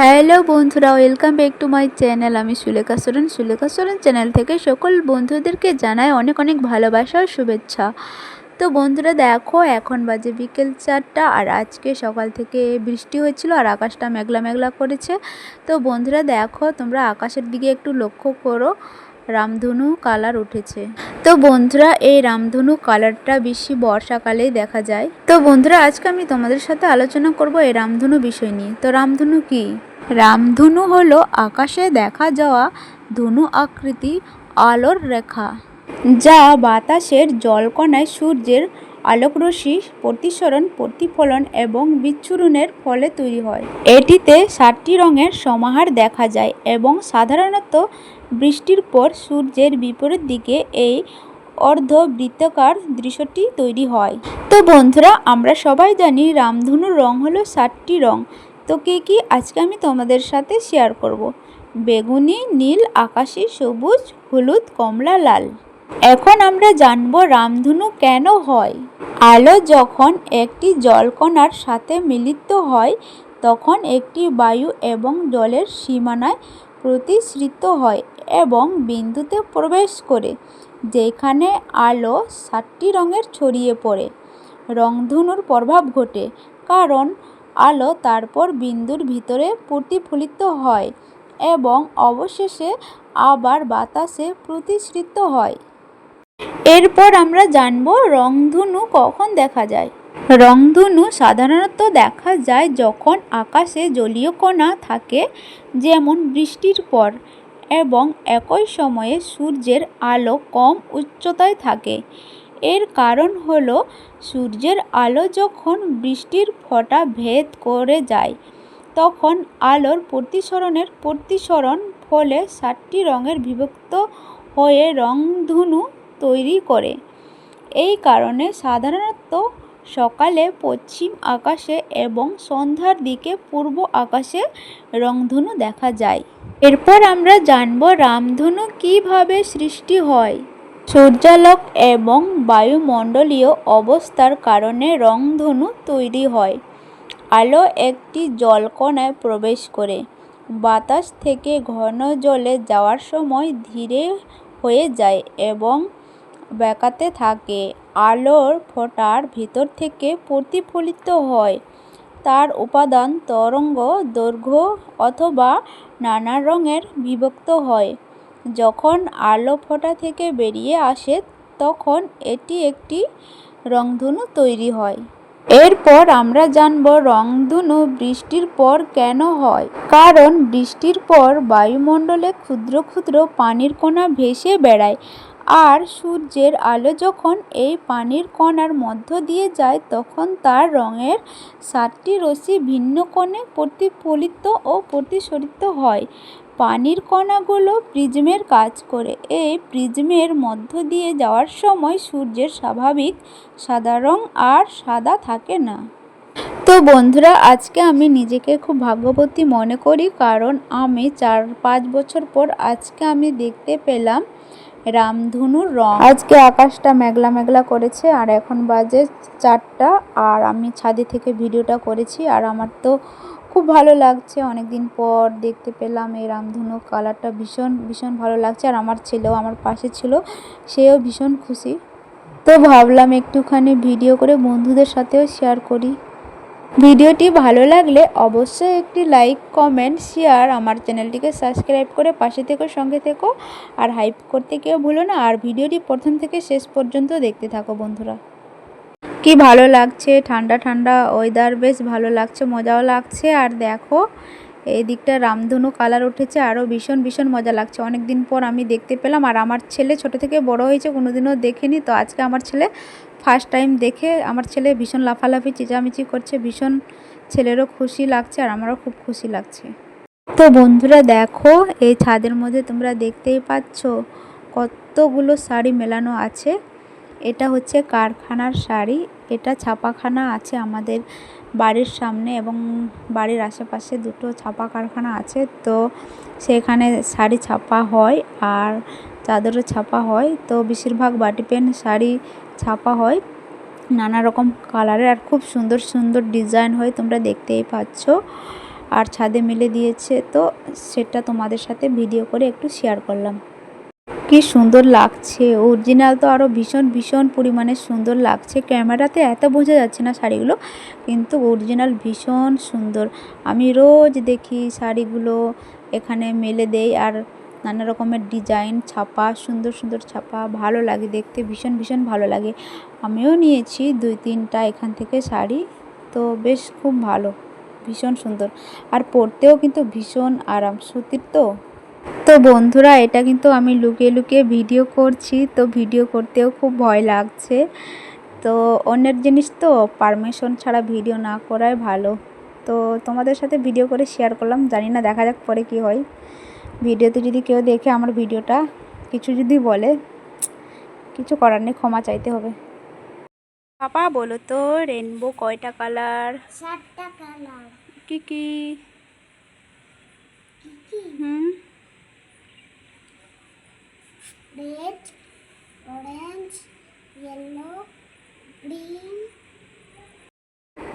Hello বন্ধুরা, welcome back to my channel. আমি Sulekha Soren. Sulekha Soren channel থেকে সকল বন্ধুদেরকে জানাই অনেক অনেক ভালোবাসা ও শুভেচ্ছা। তো বন্ধুরা, দেখো, এখন বাজে বিকেল চারটা আর আজকে সকাল থেকে বৃষ্টি হয়েছিল আর আকাশটা মেঘলা মেঘলা করেছে। তো বন্ধুরা, দেখো, তোমরা আকাশের দিকে একটু লক্ষ্য করো। রামধনু কালার উঠেছে। তো বন্ধুরা, এই রামধনু কালারটা বেশি বর্ষাকালেই দেখা যায়। তো বন্ধুরা, আজকে আমি তোমাদের সাথে আলোচনা করব এই রামধনু বিষয় নিয়ে। তো রামধনু কি? রামধনু হলো আকাশে দেখা যাওয়া ধনু আকৃতি আলোর রেখা, যা বাতাসের জলকণায় সূর্যের আলোকরশ্মি প্রতিসরণ, প্রতিফলন এবং বিচ্ছুরণের ফলে তৈরি হয়। এটিতে সাতটি রঙের সমাহার দেখা যায় এবং সাধারণত বৃষ্টির পর সূর্যের বিপরীত দিকে এই অর্ধবৃত্তাকার দৃশ্যটি তৈরি হয়। তো বন্ধুরা, আমরা সবাই জানি রামধনুর রং হলো সাতটি রং। তো কে, কি আজকে আমি তোমাদের সাথে শেয়ার করব। বেগুনি, নীল, আকাশি, সবুজ, হলুদ, কমলা, লাল। এখন আমরা জানব রামধনু কেন হয়। আলো যখন একটি জলকণার সাথে মিলিত হয়, তখন একটি বায়ু এবং জলের সীমানায় প্রতিশ্রিত হয় এবং বিন্দুতে প্রবেশ করে, যেখানে আলো সাতটি রঙের ছড়িয়ে পড়ে। রংধনুর প্রভাব ঘটে, কারণ আলো তারপর বিন্দুর ভিতরে প্রতিফলিত হয় এবং অবশেষে আবার বাতাসে প্রতিশ্রিত হয়। এরপর আমরা জানব রংধনু কখন দেখা যায়। রংধনু সাধারণত দেখা যায় যখন আকাশে জলীয় কণা থাকে, যেমন বৃষ্টির পর, এবং একই সময়ে সূর্যের আলো কম উচ্চতায় থাকে। এর কারণ হল, সূর্যের আলো যখন বৃষ্টির ফোঁটা ভেদ করে যায়, তখন আলোর প্রতিসরণের প্রতিসরণ ফলে সাতটি রঙের বিভক্ত হয়ে রংধনু তৈরি করে। এই কারণে সাধারণত সকালে পশ্চিম আকাশে এবং সন্ধ্যার দিকে পূর্ব আকাশে রংধনু দেখা যায়। এরপর আমরা জানব রামধনু কীভাবে সৃষ্টি হয়। সূর্যালোক এবং বায়ুমণ্ডলীয় অবস্থার কারণে রংধনু তৈরি হয়। আলো একটি জলকণায় প্রবেশ করে। বাতাস থেকে ঘন জলে যাওয়ার সময় ধীরে হয়ে যায় এবং বেঁকাতে থাকে। আলোর ফোঁটার ভিতর থেকে প্রতিফলিত হয়। তার উপাদান তরঙ্গ দৈর্ঘ্য অথবা নানা রঙের বিভক্ত হয়। যখন আলো ফোঁটা থেকে বেরিয়ে আসে, তখন এটি একটি রংধনু তৈরি হয়। এরপর আমরা জানব রংধনু বৃষ্টির পর কেন হয়। কারণ বৃষ্টির পর বায়ুমণ্ডলে ক্ষুদ্র ক্ষুদ্র পানির কণা ভেসে বেড়ায়, আর সূর্যের আলো যখন এই পানির কণার মধ্য দিয়ে যায়, তখন তার রঙের সাতটি রশ্মি ভিন্ন কোণে প্রতিফলিত ও প্রতিসরিত হয়। পানির কণাগুলো প্রিজমের কাজ করে। এই প্রিজমের মধ্য দিয়ে যাওয়ার সময় সূর্যের স্বাভাবিক সাদা রং আর সাদা থাকে না। তো বন্ধুরা, আজকে আমি নিজেকে খুব ভাগ্যবতী মনে করি কারণ আমি চার, পাঁচ বছর পর আজকে আমি দেখতে পেলাম রামধনুর রং। আজকে আকাশটা মেঘলা মেঘলা করেছে আর এখন বাজে চারটা আর আমি ছাদে থেকে ভিডিওটা করেছি আর আমার তো খুব ভালো লাগছে। অনেক দিন পর দেখতে পেলাম এই রামধনু কালারটা ভীষণ ভীষণ ভালো লাগছে। আর আমার ছেলেও আমার পাশে ছিল, সেও ভীষণ খুশি। তো ভাবলাম একটুখানি ভিডিও করে বন্ধুদের সাথেও শেয়ার করি। ভিডিওটি ভালো লাগলে অবশ্যই একটি লাইক কমেন্ট শেয়ার আমার চ্যানেলটিকে সাবস্ক্রাইব করে পাশে থেকো, সঙ্গে থেকো। আর হাইপ করতে কেউ ভুলো না। আর ভিডিওটি প্রথম থেকে শেষ পর্যন্ত দেখতে থাকো বন্ধুরা। কি ভালো লাগছে? ঠান্ডা ঠান্ডা ওয়েদার বেশ ভালো লাগছে, মজাও লাগছে। আর দেখো, এই দিকটা রামধনু কালার উঠেছে আরও ভীষণ ভীষণ মজা লাগছে। অনেক দিন পর আমি দেখতে পেলাম, আর আমার ছেলে ছোট থেকে বড় হয়েছে কোনো দিনও দেখেনি। তো আজকে আমার ছেলে ফার্স্ট টাইম দেখে, আমার ছেলে ভীষণ লাফালাফি, চেঁচামেচি করছে, ভীষণ ছেলেরও খুশি লাগছে, আর আমারও খুব খুশি লাগছে। তো বন্ধুরা দেখো, এই ছাদের মধ্যে তোমরা দেখতেই পাচ্ছ, কতগুলো শাড়ি মেলানো আছে। এটা হচ্ছে কারখানার শাড়ি এটা ছাপাখানা আছে আমাদের বাড়ির সামনে এবং বাড়ির আশেপাশে দুটো ছাপা কারখানা আছে। তো সেখানে শাড়ি ছাপা হয় আর চাদরও ছাপা হয়। তো বেশিরভাগ বাটি পেন শাড়ি ছাপা হয়। নানা রকম কালারের আর খুব সুন্দর সুন্দর ডিজাইন হয় তোমরা দেখতেই পাচ্ছ। আর ছাদে মেলে দিয়েছে। তো সেটা তোমাদের সাথে ভিডিও করে একটু শেয়ার করলাম। কি সুন্দর লাগছে। অরিজিনাল তো আরও ভীষণ ভীষণ পরিমাণে সুন্দর লাগছে। ক্যামেরাতে এত বোঝা যাচ্ছে না শাড়িগুলো, কিন্তু অরিজিনাল ভীষণ সুন্দর। আমি রোজ দেখি শাড়িগুলো এখানে মেলে দেই আর নানা রকমের ডিজাইন ছাপা, সুন্দর সুন্দর ছাপা ভালো লাগে দেখতে, ভীষণ ভীষণ ভালো লাগে। আমিও নিয়েছি দুই, তিনটা এখান থেকে শাড়ি, তো বেশ খুব ভালো, ভীষণ সুন্দর। আর পরতেও কিন্তু ভীষণ আরাম, সুতির তো? তো বন্ধুরা এটা কিন্তু আমি লুকিয়ে লুকিয়ে ভিডিও করছি তো ভিডিও করতেও খুব ভয় লাগছে। তো অন্যের জিনিস তো পারমিশন ছাড়া ভিডিও না করাই ভালো। তো তোমাদের সাথে ভিডিও করে শেয়ার করলাম জানি না দেখা যাক পরে কি হয়। ভিডিওতে যদি কেউ দেখে আমার ভিডিওটা কিছু যদি বলে কিছু করার নেই ক্ষমা চাইতে হবে। পাপা বলো তো রেনবো কয়টা কালার সাতটা কালার কি কি? কি কি? হুম? রেড অরেঞ্জ ইয়েলো গ্রিন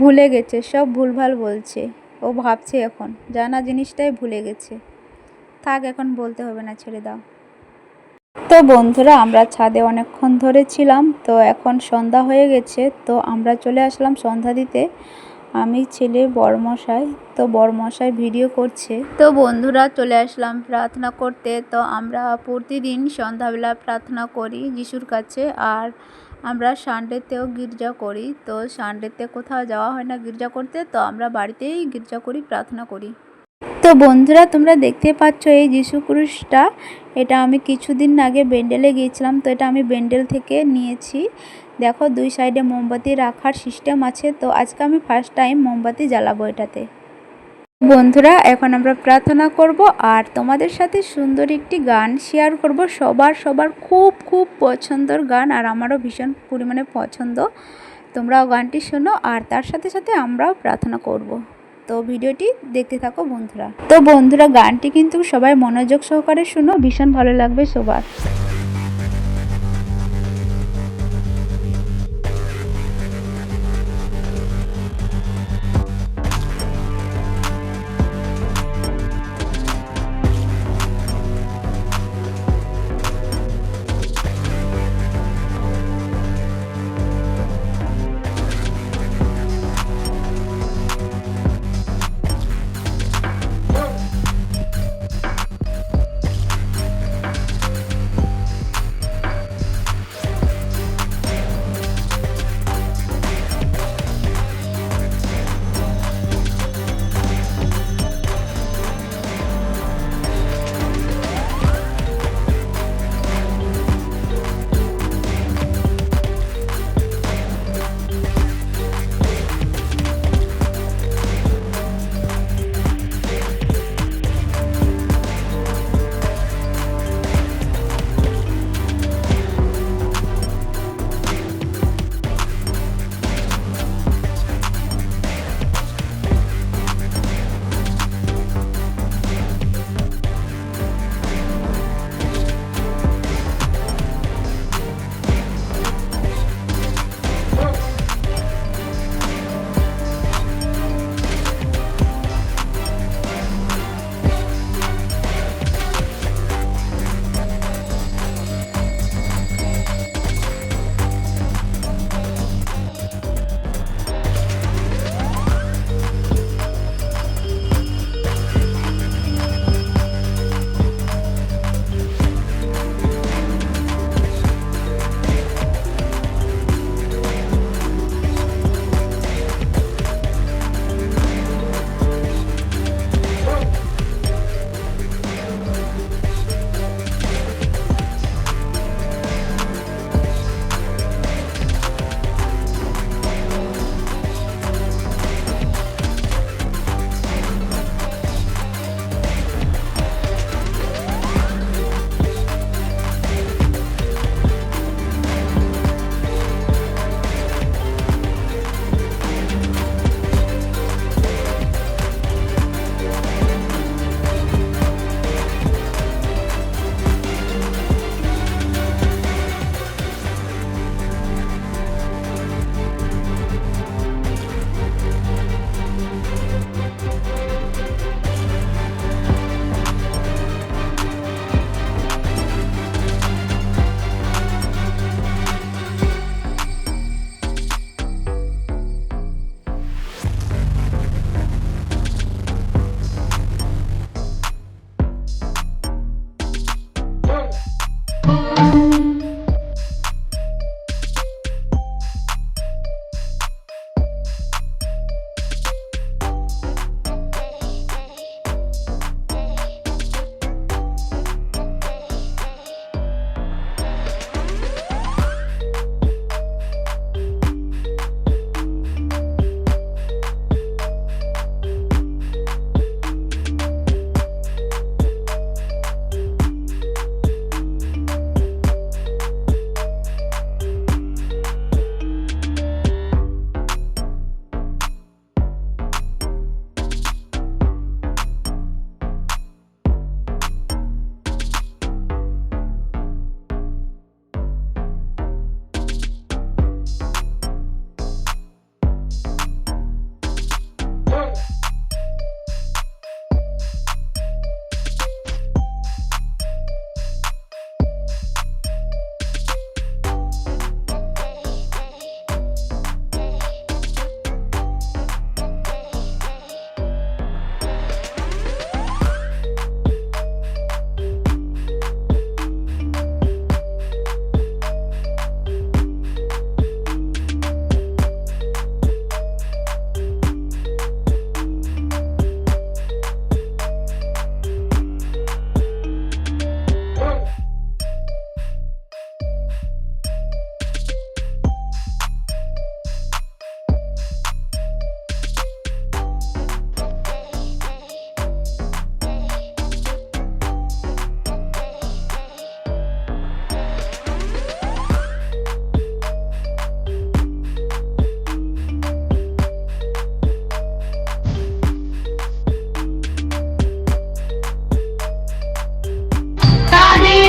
ভুলে গেছে, সব ভুলভাল বলছে। ও ভাবছে এখন, জানা জিনিসটাই ভুলে গেছে। থাক, এখন বলতে হবে না, ছেড়ে দাও। তো বন্ধুরা, আমরা ছাদে অনেকক্ষণ ধরে ছিলাম, তো এখন সন্ধ্যা হয়ে গেছে, তো আমরা চলে আসলাম সন্ধ্যা দিতে। আমি ছেলে বড়মশাই, তো বড়মশাই ভিডিও করছে। তো বন্ধুরা চলে আসলাম প্রার্থনা করতে। তো আমরা প্রতিদিন সন্ধ্যাবেলা প্রার্থনা করি যিশুর কাছে, আর আমরা সানডেতেও গির্জা করি। তো সানডেতে কোথাও যাওয়া হয় না গির্জা করতে, তো আমরা বাড়িতেই গির্জা করি, প্রার্থনা করি। তো বন্ধুরা, তোমরা দেখতে পাচ্ছ এই যিশু ক্রুশটা এটা আমি কিছুদিন আগে বেন্ডেলে গিয়েছিলাম, তো এটা আমি বেন্ডেল থেকে নিয়েছি। দেখো, দুই সাইডে মোমবাতি রাখার সিস্টেম আছে, তো আজকে আমি ফার্স্ট টাইম মোমবাতি জ্বালাবো এটাতে। বন্ধুরা, এখন আমরা প্রার্থনা করব, আর তোমাদের সাথে সুন্দর একটি গান শেয়ার করব। সবার সবার খুব খুব পছন্দর গান, আর আমারও ভীষণ পরিমাণে পছন্দ। তোমরাও গানটি শোনো, আর তার সাথে সাথে আমরাও প্রার্থনা করব। তো ভিডিওটি দেখতে থাকো, বন্ধুরা। তো বন্ধুরা, গানটি কিন্তু সবাই মনোযোগ সহকারে শুনো, ভীষণ ভালো লাগবে সবার।